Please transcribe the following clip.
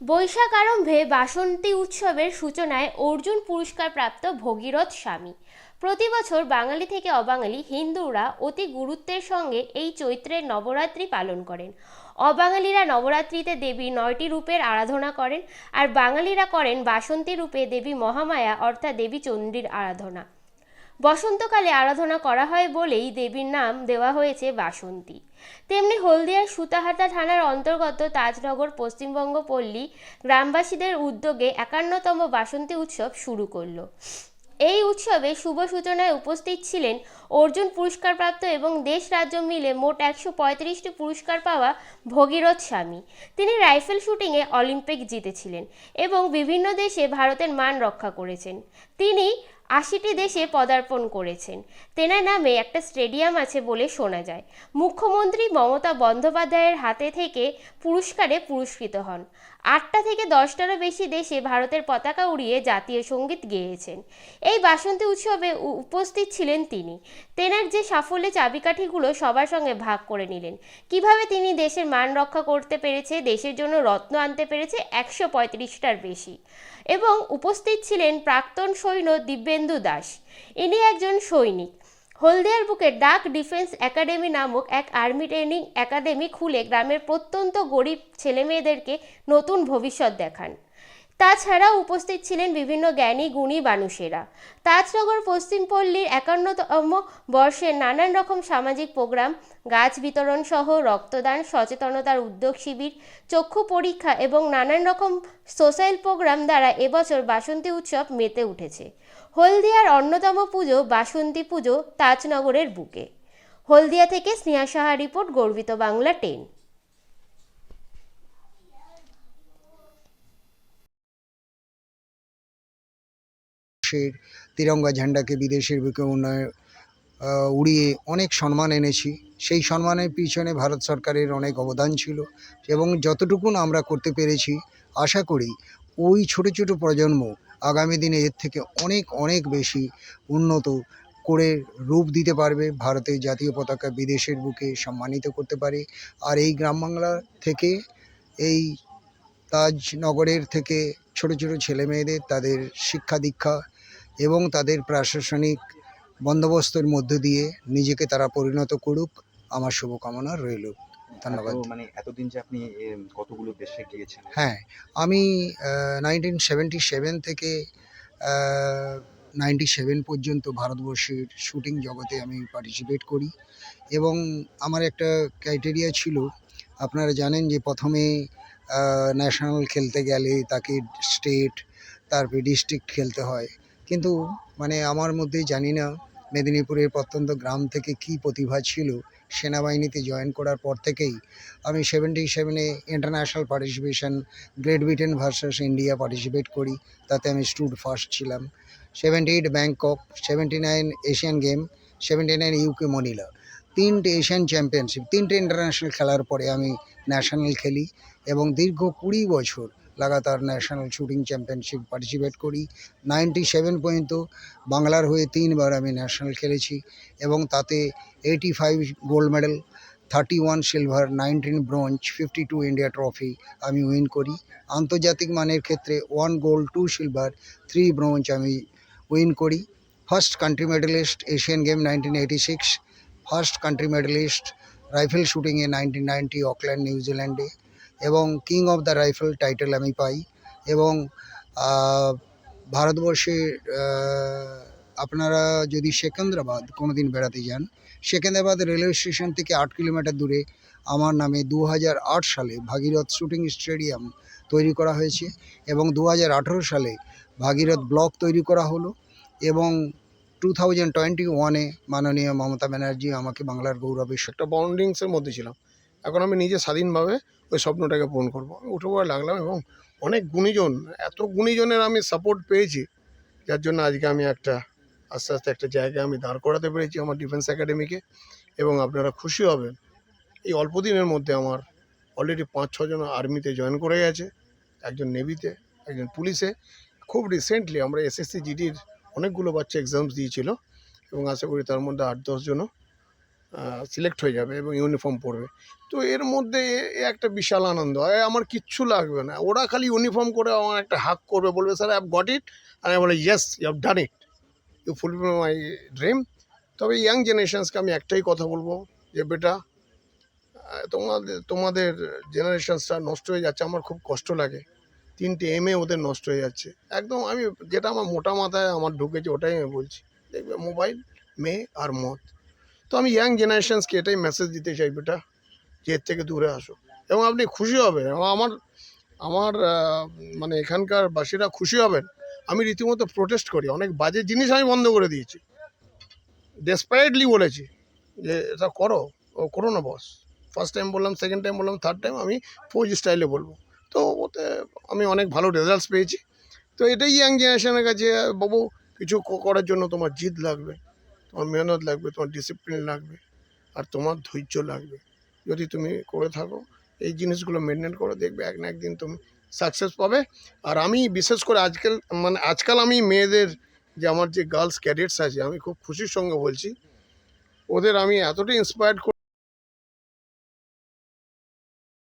বৈশাখ আরম্ভে বাসন্তী উৎসবের সূচনায় অর্জুন পুরস্কারপ্রাপ্ত ভগীরথ স্বামী। প্রতি বছর বাঙালি থেকে অবাঙালি হিন্দুরা অতি গুরুত্বের সঙ্গে এই চৈত্রের নবরাত্রি পালন করেন। অবাঙালিরা নবরাত্রিতে দেবী নয়টি রূপের আরাধনা করেন আর বাঙালিরা করেন বাসন্তী রূপে দেবী মহামায়া অর্থাৎ দেবী চণ্ডীর আরাধনা। বসন্তকালে আরাধনা করা হয় বলেই দেবীর নাম দেওয়া হয়েছে বাসন্তী। তেমনি হলদিয়ার সুতাহাটা থানার অন্তর্গত তাজনগর পশ্চিমবঙ্গ পল্লী গ্রামবাসীদের উদ্যোগে একান্নতম বাসন্তী উৎসব শুরু করল। এই উৎসবে শুভ সূচনায় উপস্থিত ছিলেন অর্জুন পুরস্কারপ্রাপ্ত এবং দেশ রাজ্য মিলে মোট একশো পঁয়ত্রিশটি পুরস্কার পাওয়া ভগীরথ স্বামী। তিনি রাইফেল শুটিংয়ে অলিম্পিক জিতেছিলেন এবং বিভিন্ন দেশে ভারতের মান রক্ষা করেছেন। তিনি আশিটি দেশে পদার্পণ করেছেন। তেনার নামে একটা স্টেডিয়াম আছে বলে শোনা যায়। মুখ্যমন্ত্রী মমতা বন্দ্যোপাধ্যায়ের হাতে থেকে পুরস্কারে পুরস্কৃত হন। আটটা থেকে দশটারও বেশি দেশে ভারতের পতাকা উড়িয়ে জাতীয় সংগীত গেয়েছেন। এই বাসন্তী উৎসবে উপস্থিত ছিলেন তিনি। তেনার যে সাফল্যের চাবিকাঠিগুলো সবার সঙ্গে ভাগ করে নিলেন। কীভাবে তিনি দেশের মান রক্ষা করতে পেরেছে, দেশের জন্য রত্ন আনতে পেরেছে, একশো পঁয়ত্রিশটার বেশি। এবং উপস্থিত ছিলেন প্রাক্তন সৈন্য দিব্যেন্দু দাস। ইনি একজন সৈনিক। হলদিয়ার বুকে ডাক ডিফেন্স একাডেমি নামক এক আর্মি ট্রেনিং একাডেমি খুলে গ্রামের প্রত্যন্ত গরিব ছেলেমেয়েদেরকে নতুন ভবিষ্যৎ দেখান। তাছাড়াও উপস্থিত ছিলেন বিভিন্ন জ্ঞানী, গুণী মানুষেরা। তাজনগর, পশ্চিমপল্লীর একান্নতম বর্ষের নানান রকম সামাজিক প্রোগ্রাম, গাছ বিতরণ সহ রক্তদান, সচেতনতার উদ্যোগ শিবির, চক্ষু পরীক্ষা এবং নানান রকম সোশ্যাল প্রোগ্রাম দ্বারা এবছর বাসন্তী উৎসব মেতে উঠেছে। হলদিয়ার অন্যতম পুজো বাসন্তী পুজো তাজনগরের বুকে। হলদিয়া থেকে স্নেহা সাহা রিপোর্ট, গর্বিত বাংলা টেন। দেশের তিরঙ্গা ঝান্ডাকে বিদেশের বুকে উন্নয়ন উড়িয়ে অনেক সম্মান এনেছি। সেই সম্মানের পিছনে ভারত সরকারের অনেক অবদান ছিল এবং যতটুকুন আমরা করতে পেরেছি, আশা করি ওই ছোট ছোট প্রজন্ম আগামী দিনে এর থেকে অনেক অনেক বেশি উন্নত করে রূপ দিতে পারবে ভারতের জাতীয় পতাকা বিদেশের বুকে সম্মানিত করতে পারে। আর এই গ্রাম বাংলা থেকে, এই তাজনগরের থেকে ছোট ছোট ছেলে মেয়েদের তাদের শিক্ষা দীক্ষা এবং তাদের প্রশাসনিক বন্দোবস্তের মধ্য দিয়ে নিজেকে তারা পরিণত করুক। আমার শুভকামনা রইল। ধন্যবাদ। মানে এতদিন যে আপনি কতগুলো দেশে গিয়েছেন হ্যাঁ আমি নাইনটিন সেভেন্টি সেভেন থেকে নাইনটি সেভেন পর্যন্ত ভারতবর্ষের শুটিং জগতে আমি পার্টিসিপেট করি এবং আমার একটা ক্রাইটেরিয়া ছিল আপনারা জানেন যে প্রথমে ন্যাশনাল খেলতে গেলে তাকে স্টেট তারপরে ডিস্ট্রিক্ট খেলতে হয়। কিন্তু মানে আমার মধ্যে জানি না মেদিনীপুরের প্রত্যন্ত গ্রাম থেকে কি প্রতিভা ছিল সেনাবাহিনীতে জয়েন করার পর থেকেই। আমি সেভেন্টি সেভেনে international participation Great Britain versus India participate করি, তাতে আমি স্টুড ফার্স্ট ছিলাম। Seventy eight Bangkok seventy nine Asian game seventy nine UK Manila তিনটে এশিয়ান চ্যাম্পিয়নশিপ তিনটে ইন্টারন্যাশনাল খেলার পরে আমি ন্যাশনাল খেলি এবং দীর্ঘ কুড়ি বছর লাগাতার ন্যাশনাল শুটিং চ্যাম্পিয়নশিপ পার্টিসিপেট করি। নাইনটি সেভেন পর্যন্ত বাংলার হয়ে তিনবার আমি ন্যাশনাল খেলেছি এবং তাতে eighty five gold medal thirty one silver nineteen bronze fifty two India trophy আমি উইন করি। আন্তর্জাতিক মানের ক্ষেত্রে one gold two silver three bronze আমি উইন করি। First country medallist Asian game nineteen eighty six first country medallist rifle শুটিংয়ে nineteen ninety Auckland নিউজিল্যান্ডে এবং king of the rifle title আমি পাই এবং আহ, ভারতবর্ষে আপনারা যদি সেকেন্দ্রাবাদ কোনো দিন বেড়াতে যান সেকেন্দ্রাবাদ রেলওয়ে স্টেশন থেকে আট কিলোমিটার দূরে আমার নামে দু সালে ভাগীরথ শুটিং স্টেডিয়াম তৈরি করা হয়েছে এবং দু হাজার আঠেরো সালে ভাগীরথ ব্লক তৈরি করা হলো এবং টু থাউজেন্ড টোয়েন্টি ওয়ানে মাননীয় মমতা ব্যানার্জি আমাকে বাংলার গৌরবের একটা বাউন্ডিংসের মধ্যে ছিলাম। এখন আমি নিজে স্বাধীনভাবে ওই স্বপ্নটাকে পূরণ করব। আমি উঠে পড়ে লাগলাম এবং অনেক গুণীজন, এত গুণীজনের আমি সাপোর্ট পেয়েছি, যার জন্য আজকে আমি একটা, আস্তে আস্তে একটা জায়গায় আমি দাঁড় করাতে পেরেছি আমার ডিফেন্স একাডেমিকে এবং আপনারা খুশি হবেন। এই অল্প দিনের মধ্যে আমার অলরেডি পাঁচ ছজন আর্মিতে জয়েন করে গেছে, একজন নেভিতে একজন পুলিশে খুব রিসেন্টলি আমরা এসএসসি জিডির অনেকগুলো বাচ্চা এক্সামস দিয়েছিল এবং আশা করি তার মধ্যে আট দশজনও সিলেক্ট হয়ে যাবে এবং ইউনিফর্ম পরবে। তো এর মধ্যে একটা বিশাল আনন্দ। এ আমার কিচ্ছু লাগবে না। ওরা খালি ইউনিফর্ম করে আমার একটা হাক করবে, বলবে স্যার আই গট ইট আর আমি বলে yes you have done it you fulfil my dream তবে ইয়াং জেনারেশনসকে আমি একটাই কথা বলব যে, বেটা তোমাদের তোমাদের জেনারেশনসটা নষ্ট হয়ে যাচ্ছে। আমার খুব কষ্ট লাগে। তিনটে এম এ ওদের নষ্ট হয়ে যাচ্ছে। একদম আমি, যেটা আমার মোটা মাথায় আমার ঢুকেছে, ওটাই আমি বলছি। দেখবে মোবাইল মেয়ে আর মদ। তো আমি ইয়াং জেনারেশনসকে এটাই মেসেজ দিতে চাই বেটা, যে এর থেকে দূরে আসো। এবং আপনি খুশি হবেন। আমার আমার মানে এখানকার বাসীরা খুশি হবেন। আমি রীতিমতো প্রোটেস্ট করি। অনেক বাজে জিনিস আমি বন্ধ করে দিয়েছি। ডেসপারেটলি বলেছি যে, এটা করো। ও করো না বস ফার্স্ট টাইম বললাম সেকেন্ড টাইম বললাম থার্ড টাইম আমি ফৌজ স্টাইলে বলব। তো ওতে আমি অনেক ভালো রেজাল্টস পেয়েছি। তো এটাই ইয়াং জেনারেশনের কাছে, বাবু, কিছু করার জন্য তোমার জিদ লাগবে। তোমার মেহনত লাগবে, তোমার ডিসিপ্লিন লাগবে, আর তোমার ধৈর্য লাগবে। যদি তুমি করে থাকো, এই জিনিসগুলো মেনটেন করে, দেখবে এক না একদিন তুমি সাকসেস পাবে। আর আমি বিশেষ করে আজকাল মানে আজকাল আমি মেয়েদের যে আমার যে গার্লস ক্যাডেটস আছে, আমি খুব খুশির সঙ্গে বলছি, ওদের আমি এতটাই ইন্সপায়ার্ড